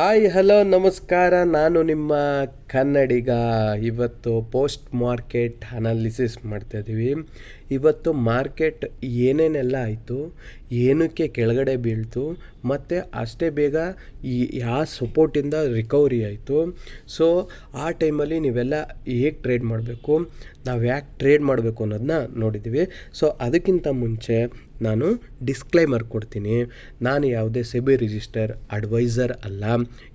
Hi hello ನಮಸ್ಕಾರ. ನಾನು ನಿಮ್ಮ ಕನ್ನಡಿಗ ಇವತ್ತು ಪೋಸ್ಟ್ ಮಾರ್ಕೆಟ್ ಅನಾಲಿಸಿಸ್ ಮಾಡ್ತಾಯಿದ್ದೀವಿ ಇವತ್ತು ಮಾರ್ಕೆಟ್ ಏನೇನೆಲ್ಲ ಆಯಿತು, ಏನಕ್ಕೆ ಕೆಳಗಡೆ ಬೀಳ್ತು, ಮತ್ತು ಅಷ್ಟೇ ಬೇಗ ಈ ಯಾವ ಸಪೋರ್ಟಿಂದ ರಿಕವರಿ ಆಯಿತು. ಸೊ, ಆ ಟೈಮಲ್ಲಿ ನೀವೆಲ್ಲ ಹೇಗೆ ಟ್ರೇಡ್ ಮಾಡಬೇಕು, ನಾವು ಯಾಕೆ ಟ್ರೇಡ್ ಮಾಡಬೇಕು ಅನ್ನೋದನ್ನ ನೋಡಿದ್ದೀವಿ. ಸೊ, ಅದಕ್ಕಿಂತ ಮುಂಚೆ ನಾನು ಡಿಸ್ಕ್ಲೈಮರ್ ಕೊಡ್ತೀನಿ. ನಾನು ಯಾವುದೇ ಸೆಬಿ ರಿಜಿಸ್ಟರ್ ಅಡ್ವೈಸರ್ ಅಲ್ಲ.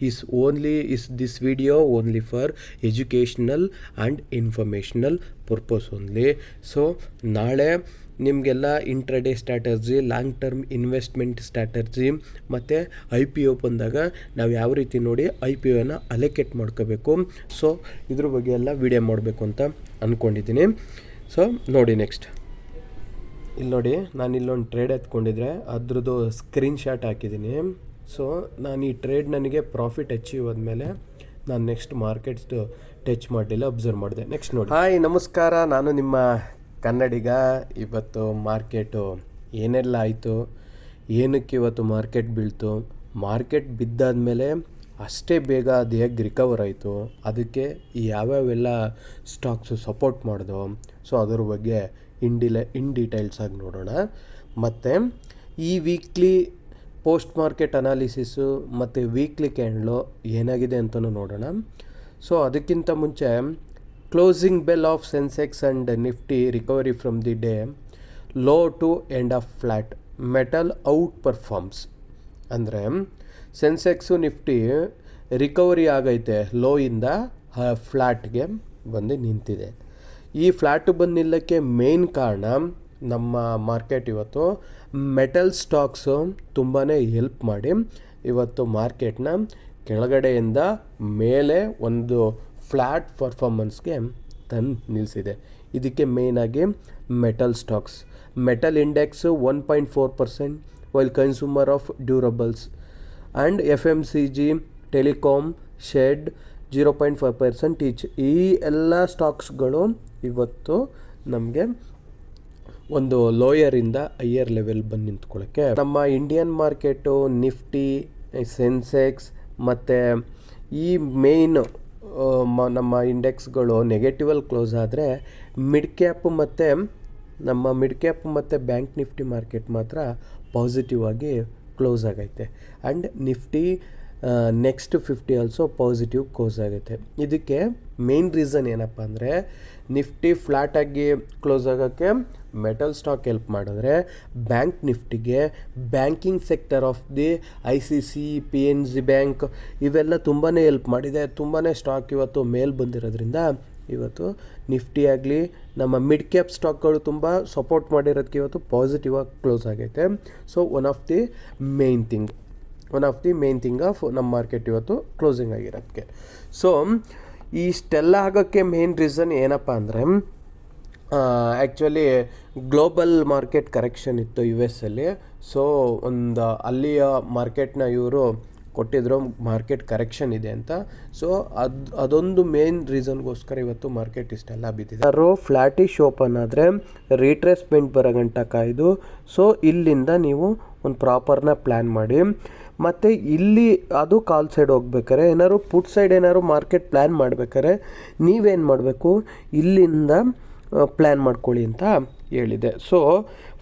Is only, is this video only for educational and informational purpose only so ನಾಳೆ ನಿಮಗೆಲ್ಲ intraday strategy long term investment strategy ಮತ್ತು ಐ ಪಿ ಒ ಬಂದಾಗ ನಾವು ಯಾವ ರೀತಿ ನೋಡಿ ಐ ಪಿ ಒನ ಅಲೋಕೇಟ್ ಮಾಡ್ಕೋಬೇಕು. ಸೊ ಇದ್ರ ಬಗ್ಗೆ ಎಲ್ಲ ವಿಡಿಯೋ ಮಾಡಬೇಕು ಅಂತ ಅಂದ್ಕೊಂಡಿದ್ದೀನಿ ಸೊ ನೋಡಿ ನೆಕ್ಸ್ಟ್ ಇಲ್ಲಿ ನೋಡಿ, ನಾನು ಇಲ್ಲೊಂದು ಟ್ರೇಡ್ ಎತ್ಕೊಂಡಿದ್ರೆ ಅದ್ರದ್ದು ಸ್ಕ್ರೀನ್ಶಾಟ್ ಹಾಕಿದ್ದೀನಿ ಸೊ ನಾನು ಈ ಟ್ರೇಡ್ ನನಗೆ ಪ್ರಾಫಿಟ್ ಅಚೀವ್ ಆದಮೇಲೆ ನಾನು ನೆಕ್ಸ್ಟ್ ಮಾರ್ಕೆಟ್ಸ್ದು ಟಚ್ ಮಾಡಲಿಲ್ಲ ಅಬ್ಸರ್ವ್ ಮಾಡಿದೆ. ನೆಕ್ಸ್ಟ್ ನೋಡಿ. ಹಾಯ್ ನಮಸ್ಕಾರ. ನಾನು ನಿಮ್ಮ ಕನ್ನಡಿಗ. ಇವತ್ತು ಮಾರ್ಕೆಟು ಏನೆಲ್ಲ ಆಯಿತು? ಏನಕ್ಕೆ ಇವತ್ತು ಮಾರ್ಕೆಟ್ ಬೀಳ್ತು? ಮಾರ್ಕೆಟ್ ಬಿದ್ದಾದಮೇಲೆ ಅಷ್ಟೇ ಬೇಗ ಅದು ಹೇಗೆ ರಿಕವರ್ ಆಯಿತು? ಅದಕ್ಕೆ ಯಾವ್ಯಾವೆಲ್ಲ ಸ್ಟಾಕ್ಸು ಸಪೋರ್ಟ್ ಮಾಡಿದೋ? ಸೊ ಅದ್ರ ಬಗ್ಗೆ ಇನ್ ಡಿಲೆ ಇನ್ ಡೀಟೈಲ್ಸ್ ಆಗಿ ನೋಡೋಣ. ಮತ್ತು ಈ ವೀಕ್ಲಿ ಪೋಸ್ಟ್ ಮಾರ್ಕೆಟ್ ಅನಾಲಿಸಿಸು ಮತ್ತು ವೀಕ್ಲಿ ಕ್ಯಾಂಡ್ಲು ಏನಾಗಿದೆ ಅಂತಲೂ ನೋಡೋಣ. ಸೊ, ಅದಕ್ಕಿಂತ ಮುಂಚೆ closing bell of Sensex and Nifty recovery from the day, low to end of flat metal outperforms. ಅಂದರೆ, ಸೆನ್ಸೆಕ್ಸು ನಿಫ್ಟಿ ರಿಕವರಿ ಆಗೈತೆ ಲೋಯಿಂದ ಫ್ಲ್ಯಾಟ್ಗೆ ಬಂದು ನಿಂತಿದೆ. ಈ ಫ್ಲ್ಯಾಟು ಬಂದು ನಿಲ್ಲಕ್ಕೆ ಮೇನ್ ಕಾರಣ ನಮ್ಮ ಮಾರ್ಕೆಟ್ ಇವತ್ತು. ಮೆಟಲ್ ಸ್ಟಾಕ್ಸು ತುಂಬಾ ಹೆಲ್ಪ್ ಮಾಡಿ ಇವತ್ತು ಮಾರ್ಕೆಟ್ನ ಕೆಳಗಡೆಯಿಂದ ಮೇಲೆ ಒಂದು ಫ್ಲ್ಯಾಟ್ ಪರ್ಫಾರ್ಮೆನ್ಸ್ಗೆ ತಂದು ನಿಲ್ಲಿಸಿದೆ ಇದಕ್ಕೆ ಮೇಯ್ನಾಗಿ metal stocks. Metal index one point four percent while consumer of durables and F M C G telecom shed zero point five percent each ಈ ಎಲ್ಲ ಸ್ಟಾಕ್ಸ್ಗಳು ಇವತ್ತು ನಮಗೆ ಒಂದು ಲೋಯರಿಂದ ಹೈಯರ್ ಲೆವೆಲ್ ಬಂದು ನಿಂತ್ಕೊಳ್ಳೋಕ್ಕೆ ನಮ್ಮ ಇಂಡಿಯನ್ ಮಾರ್ಕೆಟು ನಿಫ್ಟಿ ಸೆನ್ಸೆಕ್ಸ್ ಮತ್ತು ಈ ಮೇಯ್ನ್ ನಮ್ಮ ಇಂಡೆಕ್ಸ್ಗಳು ನೆಗೆಟಿವಲ್ಲಿ ಕ್ಲೋಸ್ ಆದರೆ ಮಿಡ್ ಕ್ಯಾಪ್ ಮತ್ತು ನಮ್ಮ ಮಿಡ್ ಕ್ಯಾಪ್ ಮತ್ತು ಬ್ಯಾಂಕ್ ನಿಫ್ಟಿ ಮಾರ್ಕೆಟ್ ಮಾತ್ರ ಪಾಸಿಟಿವ್ ಆಗಿ ಕ್ಲೋಸ್ ಆಗೈತೆ. And Nifty next fifty also positive close ಆಗುತ್ತೆ ಇದಕ್ಕೆ ಮೇನ್ ರೀಸನ್ ಏನಪ್ಪ ಅಂದರೆ ನಿಫ್ಟಿ ಫ್ಲ್ಯಾಟಾಗಿ ಕ್ಲೋಸ್ ಆಗೋಕ್ಕೆ ಮೆಟಲ್ ಸ್ಟಾಕ್ ಹೆಲ್ಪ್ ಮಾಡಿದ್ರೆ bank ನಿಫ್ಟಿಗೆ, banking sector of the I C C, P N G bank ಇವೆಲ್ಲ ತುಂಬಾ ಹೆಲ್ಪ್ ಮಾಡಿದೆ. ತುಂಬಾ ಸ್ಟಾಕ್ ಇವತ್ತು ಮೇಲ್ ಬಂದಿರೋದ್ರಿಂದ ಇವತ್ತು ನಿಫ್ಟಿ ಆಗಲಿ, ನಮ್ಮ ಮಿಡ್ ಕ್ಯಾಪ್ ಸ್ಟಾಕ್ಗಳು ತುಂಬ ಸಪೋರ್ಟ್ ಮಾಡಿರೋದಕ್ಕೆ ಇವತ್ತು ಪಾಸಿಟಿವ್ ಆಗಿ ಕ್ಲೋಸ್ ಆಗೈತೆ. So, one of the main thing, one of the main thing of ನಮ್ಮ ಮಾರ್ಕೆಟ್ ಇವತ್ತು ಕ್ಲೋಸಿಂಗ್ ಆಗಿರೋದಕ್ಕೆ ಸೊ ಇಷ್ಟೆಲ್ಲ ಆಗೋಕ್ಕೆ ಮೇನ್ ರೀಸನ್ ಏನಪ್ಪ ಅಂದರೆ ಆ್ಯಕ್ಚುಲಿ ಗ್ಲೋಬಲ್ ಮಾರ್ಕೆಟ್ ಕರೆಕ್ಷನ್ ಇತ್ತು ಯು ಎಸ್ ಅಲ್ಲಿ. ಸೊ ಒಂದು ಅಲ್ಲಿಯ ಮಾರ್ಕೆಟ್ನ ಇವರು ಕೊಟ್ಟಿದ್ರು ಮಾರ್ಕೆಟ್ ಕರೆಕ್ಷನ್ ಇದೆ ಅಂತ. ಸೊ ಅದು, ಅದೊಂದು ಮೇನ್ ರೀಸನ್ಗೋಸ್ಕರ ಇವತ್ತು ಮಾರ್ಕೆಟ್ ಇಷ್ಟೆಲ್ಲ ಬಿದ್ದಿದೆ. ಯಾರೋ ಫ್ಲ್ಯಾಟಿಶ್ ಓಪನ್ ಆದರೆ ರೀಟ್ರೇಸ್ಮೆಂಟ್ ಬರೋ ಗಂಟ ಕಾಯ್ದು ಸೊ ಇಲ್ಲಿಂದ ನೀವು ಒಂದು ಪ್ರಾಪರ್ನ ಪ್ಲ್ಯಾನ್ ಮಾಡಿ. ಮತ್ತು ಇಲ್ಲಿ ಅದು ಕಾಲ್ ಸೈಡ್ ಹೋಗ್ಬೇಕಾರೆ ಏನಾದ್ರು ಪುಟ್ ಸೈಡ್ ಏನಾದ್ರು ಮಾರ್ಕೆಟ್ ಪ್ಲ್ಯಾನ್ ಮಾಡ್ಬೇಕಾರೆ ನೀವೇನು ಮಾಡಬೇಕು? ಇಲ್ಲಿಂದ ಪ್ಲ್ಯಾನ್ ಮಾಡ್ಕೊಳ್ಳಿ ಅಂತ ಹೇಳಿದೆ. ಸೊ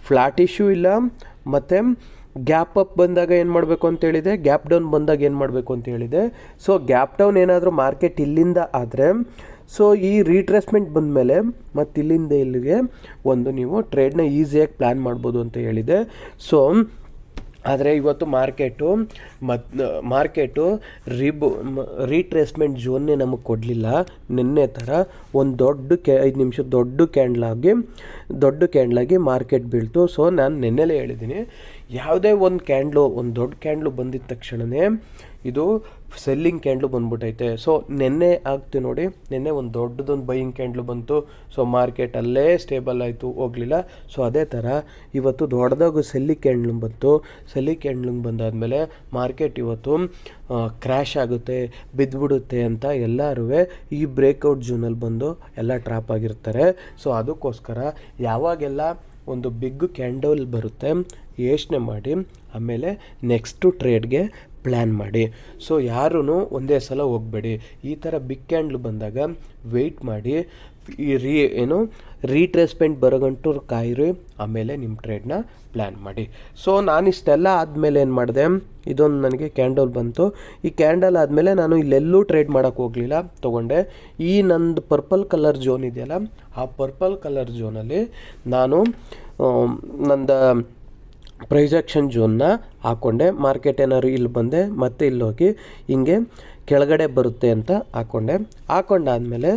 ಫ್ಲಾಟ್ ಇಶ್ಯೂ ಇಲ್ಲ, ಮತ್ತು ಗ್ಯಾಪ್ ಅಪ್ ಬಂದಾಗ ಏನು ಮಾಡಬೇಕು ಅಂತೇಳಿದೆ ಗ್ಯಾಪ್ ಡೌನ್ ಬಂದಾಗ ಏನು ಮಾಡಬೇಕು ಅಂತ ಹೇಳಿದೆ. ಸೊ ಗ್ಯಾಪ್ ಡೌನ್ ಏನಾದರೂ ಮಾರ್ಕೆಟ್ ಇಲ್ಲಿಂದ ಆದರೆ ಸೊ ಈ ರೀಟ್ರೇಸ್ಮೆಂಟ್ ಬಂದಮೇಲೆ ಮತ್ತು ಇಲ್ಲಿಂದ ಇಲ್ಲಿಗೆ ಒಂದು ನೀವು ಟ್ರೇಡ್ನ ಈಸಿಯಾಗಿ ಪ್ಲ್ಯಾನ್ ಮಾಡ್ಬೋದು ಅಂತ ಹೇಳಿದೆ. ಸೊ ಆದರೆ ಇವತ್ತು ಮಾರ್ಕೆಟು, ಮತ್, ಮಾರ್ಕೆಟು ರಿಬು ರೀಟ್ರೇಸ್ಮೆಂಟ್ ಝೋನ್ನೇ ನಮಗೆ ಕೊಡಲಿಲ್ಲ. ನಿನ್ನೆ ಥರ ಒಂದು ದೊಡ್ಡ ಕ್ಯಾ ಐದು ನಿಮಿಷ ದೊಡ್ಡ ಕ್ಯಾಂಡ್ಲಾಗಿ ದೊಡ್ಡ ಕ್ಯಾಂಡ್ಲಾಗಿ ಮಾರ್ಕೆಟ್ ಬೀಳ್ತು. ಸೊ ನಾನು ನಿನ್ನೆಲೇ ಹೇಳಿದ್ದೀನಿ ಯಾವುದೇ ಒಂದು ಕ್ಯಾಂಡ್ಲು, ಒಂದು ದೊಡ್ಡ ಕ್ಯಾಂಡ್ಲು ಬಂದಿದ್ದ ತಕ್ಷಣವೇ ಇದು ಸೆಲ್ಲಿಂಗ್ ಕ್ಯಾಂಡ್ಲು ಬಂದ್ಬಿಟ್ಟೈತೆ ಸೊ, ನಿನ್ನೆ ಆಗ್ತಿ ನೋಡಿ, ನಿನ್ನೆ ಒಂದು ದೊಡ್ಡದೊಂದು ಬೈಯಿಂಗ್ ಕ್ಯಾಂಡ್ಲು ಬಂತು. ಸೊ, ಮಾರ್ಕೆಟ್ ಅಲ್ಲೇ ಸ್ಟೇಬಲ್ ಆಯಿತು, ಹೋಗಲಿಲ್ಲ. ಸೊ, ಅದೇ ಥರ ಇವತ್ತು ದೊಡ್ಡದಾಗ ಸೆಲ್ಲಿ ಕ್ಯಾಂಡ್ಲು ಬಂತು. ಸೆಲ್ಲಿ ಕ್ಯಾಂಡ್ಲು ಬಂದಾದಮೇಲೆ ಮಾರ್ಕೆಟ್ ಇವತ್ತು ಕ್ರ್ಯಾಶ್ ಆಗುತ್ತೆ, ಬಿದ್ದುಬಿಡುತ್ತೆ ಅಂತ ಎಲ್ಲರೂ ಈ ಬ್ರೇಕ್ಔಟ್ ಜೂನಲ್ಲಿ ಬಂದು ಎಲ್ಲ ಟ್ರಾಪ್ ಆಗಿರ್ತಾರೆ. ಸೊ, ಅದಕ್ಕೋಸ್ಕರ ಯಾವಾಗೆಲ್ಲ ಒಂದು ಬಿಗ್ ಕ್ಯಾಂಡಲ್ ಬರುತ್ತೆ ಯೋಚನೆ ಮಾಡಿ, ಆಮೇಲೆ ನೆಕ್ಸ್ಟು ಟ್ರೇಡ್ಗೆ ಪ್ಲ್ಯಾನ್ ಮಾಡಿ. ಸೊ ಯಾರೂ ಒಂದೇ ಸಲ ಹೋಗಬೇಡಿ. ಈ ಥರ ಬಿಗ್ ಕ್ಯಾಂಡ್ಲ್ ಬಂದಾಗ ವೆಯ್ಟ್ ಮಾಡಿ. ಈ ರೀ ಏನು ರೀಟ್ರೇಸ್ಮೆಂಟ್ ಬರೋಗಂಟು ಕಾಯಿರಿ, ಆಮೇಲೆ ನಿಮ್ಮ ಟ್ರೇಡ್ನ ಪ್ಲ್ಯಾನ್ ಮಾಡಿ. ಸೊ ನಾನು ಇಷ್ಟೆಲ್ಲ ಆದಮೇಲೆ ಏನು ಮಾಡಿದೆ, ಇದೊಂದು ನನಗೆ ಕ್ಯಾಂಡಲ್ ಬಂತು. ಈ ಕ್ಯಾಂಡಲ್ ಆದಮೇಲೆ ನಾನು ಇಲ್ಲೆಲ್ಲೂ ಟ್ರೇಡ್ ಮಾಡೋಕ್ಕೆ ಹೋಗಲಿಲ್ಲ. ತೊಗೊಂಡೆ. ಈ ನಂದು ಪರ್ಪಲ್ ಕಲರ್ ಜೋನ್ ಇದೆಯಲ್ಲ, ಆ ಪರ್ಪಲ್ ಕಲರ್ ಜೋನಲ್ಲಿ ನಾನು ನಂದು ಪ್ರೈಜಾಕ್ಷನ್ ಜೋನ್ನ ಹಾಕ್ಕೊಂಡೆ ಮಾರ್ಕೆಟ್ ಏನಾದ್ರು ಇಲ್ಲಿ ಬಂದೆ, ಮತ್ತೆ ಇಲ್ಲಿ ಹೋಗಿ ಹಿಂಗೆ ಕೆಳಗಡೆ ಬರುತ್ತೆ ಅಂತ ಹಾಕ್ಕೊಂಡೆ ಹಾಕ್ಕೊಂಡಾದ್ಮೇಲೆ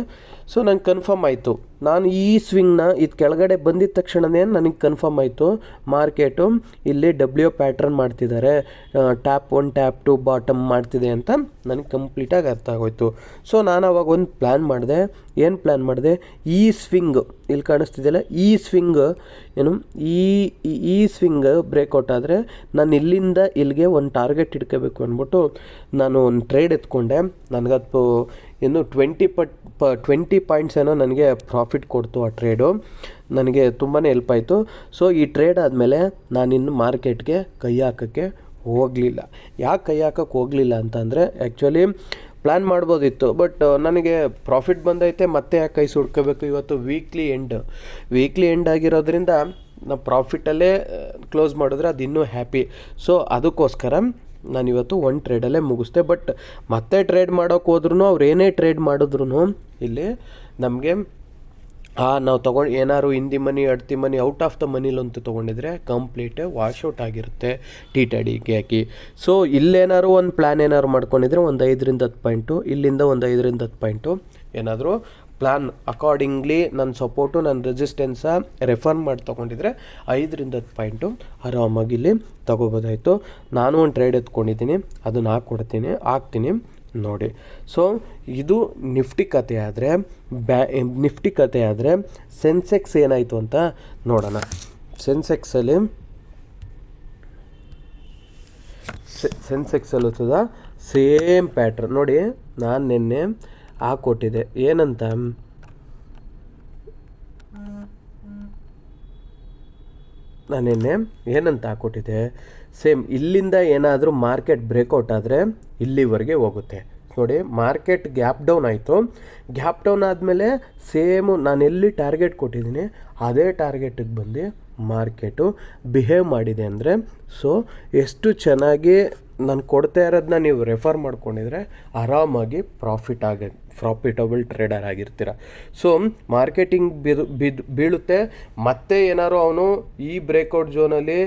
ಸೊ ನಂಗೆ ಕನ್ಫರ್ಮ್ ಆಯಿತು. ನಾನು ಈ ಸ್ವಿಂಗ್ನ ಇದು ಕೆಳಗಡೆ ಬಂದಿದ್ದ ತಕ್ಷಣವೇ ನನಗೆ ಕನ್ಫರ್ಮ್ ಆಯಿತು. ಮಾರ್ಕೆಟು ಇಲ್ಲಿ ಡಬ್ಲ್ಯೂ ಪ್ಯಾಟ್ರನ್ ಮಾಡ್ತಿದ್ದಾರೆ. Top one top two bottom ಮಾಡ್ತಿದೆ ಅಂತ ನನಗೆ ಕಂಪ್ಲೀಟಾಗಿ ಅರ್ಥ ಆಗೋಯ್ತು. ಸೊ ನಾನು ಅವಾಗ ಒಂದು ಪ್ಲ್ಯಾನ್ ಮಾಡಿದೆ. ಏನು ಪ್ಲ್ಯಾನ್ ಮಾಡಿದೆ? ಈ ಸ್ವಿಂಗ್ ಇಲ್ಲಿ ಕಾಣಿಸ್ತಿದೆಯಲ್ಲ? ಈ ಸ್ವಿಂಗ್ ಏನು? ಈ, ಈ- ಸ್ವಿಂಗ್ ಬ್ರೇಕ್ಔಟ್ ಆದರೆ ನಾನು ಇಲ್ಲಿಂದ ಇಲ್ಲಿಗೆ ಒಂದು ಟಾರ್ಗೆಟ್ ಇಟ್ಕೋಬೇಕು ಅಂದ್ಬಿಟ್ಟು ನಾನು ಒಂದು ಟ್ರೇಡ್ ಎತ್ಕೊಂಡೆ. ನನಗದು ಇನ್ನು ಟ್ವೆಂಟಿ ಪಟ್, ಪ ಟ್ವೆಂಟಿ ಪಾಯಿಂಟ್ಸ್ ಏನೋ ನನಗೆ ಪ್ರಾಫಿಟ್ ಕೊಡ್ತು ಆ ಟ್ರೇಡು ನನಗೆ ತುಂಬಾ ಹೆಲ್ಪ್ ಆಯಿತು. ಸೊ ಈ ಟ್ರೇಡ್ ಆದಮೇಲೆ ನಾನಿನ್ನು ಮಾರ್ಕೆಟ್ಗೆ ಕೈ ಹಾಕೋಕ್ಕೆ ಹೋಗಲಿಲ್ಲ. ಯಾಕೆ ಕೈ ಹಾಕೋಕ್ಕೆ ಹೋಗಲಿಲ್ಲ ಅಂತಂದರೆ ಆ್ಯಕ್ಚುಲಿ ಪ್ಲ್ಯಾನ್ ಮಾಡ್ಬೋದಿತ್ತು ಬಟ್ ನನಗೆ ಪ್ರಾಫಿಟ್ ಬಂದೈತೆ, ಮತ್ತೆ ಯಾಕೆ ಕೈ ಸುಡ್ಕೋಬೇಕು? ಇವತ್ತು ವೀಕ್ಲಿ ಎಂಡ್ ವೀಕ್ಲಿ ಎಂಡ್ ಆಗಿರೋದ್ರಿಂದ ನಾವು ಪ್ರಾಫಿಟಲ್ಲೇ ಕ್ಲೋಸ್ ಮಾಡಿದ್ರೆ ಅದು ಇನ್ನೂ ಹ್ಯಾಪಿ ಸೊ ಅದಕ್ಕೋಸ್ಕರ ನಾನು ಇವತ್ತು ಒನ್ ಟ್ರೇಡಲ್ಲೇ ಮುಗಿಸ್ದೆ ಬಟ್ ಮತ್ತೆ ಟ್ರೇಡ್ ಮಾಡೋಕೆ ಹೋದ್ರೂ ಅವ್ರು ಏನೇ ಟ್ರೇಡ್ ಮಾಡಿದ್ರು ಇಲ್ಲಿ ನಮಗೆ, ಆ, ನಾವು ತೊಗೊಂಡು ಏನಾದ್ರು in the money at the money out of the ಮನಿಲಂತೂ ತೊಗೊಂಡಿದ್ರೆ ಕಂಪ್ಲೀಟ್ ವಾಶ್ಔಟ್ ಆಗಿರುತ್ತೆ ಟಿ ಟಡಿಗೆ ಹಾಕಿ. ಸೊ ಇಲ್ಲೇನಾದ್ರು ಒಂದು ಪ್ಲ್ಯಾನ್ ಏನಾದ್ರು ಮಾಡ್ಕೊಂಡಿದ್ರೆ ಒಂದು ಐದರಿಂದ ಹತ್ತು ಪಾಯಿಂಟು ಇಲ್ಲಿಂದ ಒಂದು ಐದರಿಂದ ಹತ್ತು ಪಾಯಿಂಟು ಏನಾದರೂ ಪ್ಲ್ಯಾನ್ ಅಕಾರ್ಡಿಂಗ್ಲಿ ನನ್ನ ಸಪೋರ್ಟು ನನ್ನ ರೆಸಿಸ್ಟೆನ್ಸ ರೆಫರ್ ಮಾಡಿ ತೊಗೊಂಡಿದ್ರೆ ಐದರಿಂದ ಹತ್ತು ಪಾಯಿಂಟು ಆರಾಮಾಗಿ ಇಲ್ಲಿ ತೊಗೋಬೋದಾಯಿತು. ನಾನು ಒಂದು ಟ್ರೇಡ್ ಎತ್ಕೊಂಡಿದ್ದೀನಿ, ಅದನ್ನು ಹಾಕ್ಕೊಡ್ತೀನಿ ಹಾಕ್ತೀನಿ ನೋಡಿ. ಸೊ ಇದು ನಿಫ್ಟಿ ಕತೆ ಆದರೆ, ಬ್ಯಾ ನಿಫ್ಟಿ ಕತೆ ಆದರೆ ಸೆನ್ಸೆಕ್ಸ್ ಏನಾಯಿತು ಅಂತ ನೋಡೋಣ. ಸೆನ್ಸೆಕ್ಸಲ್ಲಿ ಸೆನ್ಸೆಕ್ಸಲ್ಲಿ ಸೇಮ್ ಪ್ಯಾಟ್ರನ್ ನೋಡಿ, ನಾನು ನಿನ್ನೆ ಹಾಕ್ಕೊಟ್ಟಿದ್ದೆ ಏನಂತ? ನಾನು ನಿನ್ನೆ ಏನಂತ ಹಾಕ್ಕೊಟ್ಟಿದ್ದೆ ಸೇಮ್, ಇಲ್ಲಿಂದ ಏನಾದರೂ ಮಾರ್ಕೆಟ್ ಬ್ರೇಕೌಟ್ ಆದರೆ ಇಲ್ಲಿವರೆಗೆ ಹೋಗುತ್ತೆ. ನೋಡಿ, ಮಾರ್ಕೆಟ್ ಗ್ಯಾಪ್ ಡೌನ್ ಆಯಿತು. ಗ್ಯಾಪ್ ಡೌನ್ ಆದಮೇಲೆ ಸೇಮು ನಾನು ಎಲ್ಲಿ ಟಾರ್ಗೆಟ್ ಕೊಟ್ಟಿದ್ದೀನಿ, ಅದೇ ಟಾರ್ಗೆಟಿಗೆ ಬಂದು ಮಾರ್ಕೆಟು ಬಿಹೇವ್ ಮಾಡಿದೆ ಅಂದರೆ, ಸೊ, ಎಷ್ಟು ಚೆನ್ನಾಗಿ ನಾನು ಕೊಡ್ತಾ ಇರೋದನ್ನ ನೀವು ರೆಫರ್ ಮಾಡ್ಕೊಂಡಿದ್ರೆ ಆರಾಮಾಗಿ ಪ್ರಾಫಿಟ್ ಆಗ ಪ್ರಾಫಿಟಬಲ್ ಟ್ರೇಡರ್ ಆಗಿರ್ತೀರ. ಸೊ ಮಾರ್ಕೆಟಿಂಗ್ ಬಿದು ಬಿದ್ದು ಬೀಳುತ್ತೆ. ಮತ್ತೆ ಏನಾದ್ರು ಅವನು ಈ ಬ್ರೇಕೌಟ್ ಝೋನಲ್ಲಿ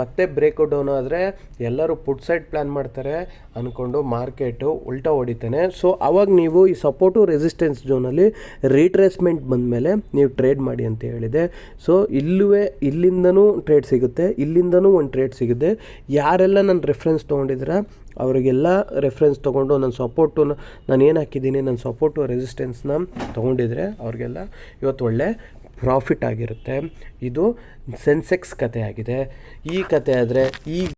ಮತ್ತೆ ಬ್ರೇಕೌಟ್ ಡೌನ್ ಆದರೆ ಎಲ್ಲರೂ ಪುಟ್ ಸೈಡ್ ಪ್ಲ್ಯಾನ್ ಮಾಡ್ತಾರೆ ಅಂದ್ಕೊಂಡು ಮಾರ್ಕೆಟು ಉಲ್ಟಾ ಹೊಡಿತಾನೆ. ಸೊ ಅವಾಗ ನೀವು ಈ ಸಪೋರ್ಟು ರೆಸಿಸ್ಟೆನ್ಸ್ ಝೋನಲ್ಲಿ ರೀಟ್ರೇಸ್ಮೆಂಟ್ ಬಂದಮೇಲೆ ನೀವು ಟ್ರೇಡ್ ಮಾಡಿ ಅಂತ ಹೇಳಿದೆ. ಸೊ ಇಲ್ಲೂ ಇಲ್ಲಿಂದನೂ ಟ್ರೇಡ್ ಸಿಗುತ್ತೆ, ಇಲ್ಲಿಂದನೂ ಒಂದು ಟ್ರೇಡ್ ಸಿಗುತ್ತೆ. ಯಾರೆಲ್ಲ ನನ್ನ ರೆಫರೆನ್ಸ್ ತೊಗೊಂಡಿದ್ದೀರ ಅವರಿಗೆಲ್ಲ ರೆಫರೆನ್ಸ್ ತೊಗೊಂಡು ನನ್ನ ಸಪೋರ್ಟು ನಾನು ಏನು ಹಾಕಿದ್ದೀನಿ, ನನ್ನ ಸಪೋರ್ಟು ರೆಸಿಸ್ಟೆನ್ಸ್ನ ತೊಗೊಂಡಿದ್ರೆ ಅವ್ರಿಗೆಲ್ಲ ಇವತ್ತು ಒಳ್ಳೆ ಪ್ರಾಫಿಟ್ ಆಗಿರುತ್ತೆ. ಇದು ಸೆನ್ಸೆಕ್ಸ್ ಕತೆ ಆಗಿದೆ ಈ ಕತೆ ಆದರೆ ಈ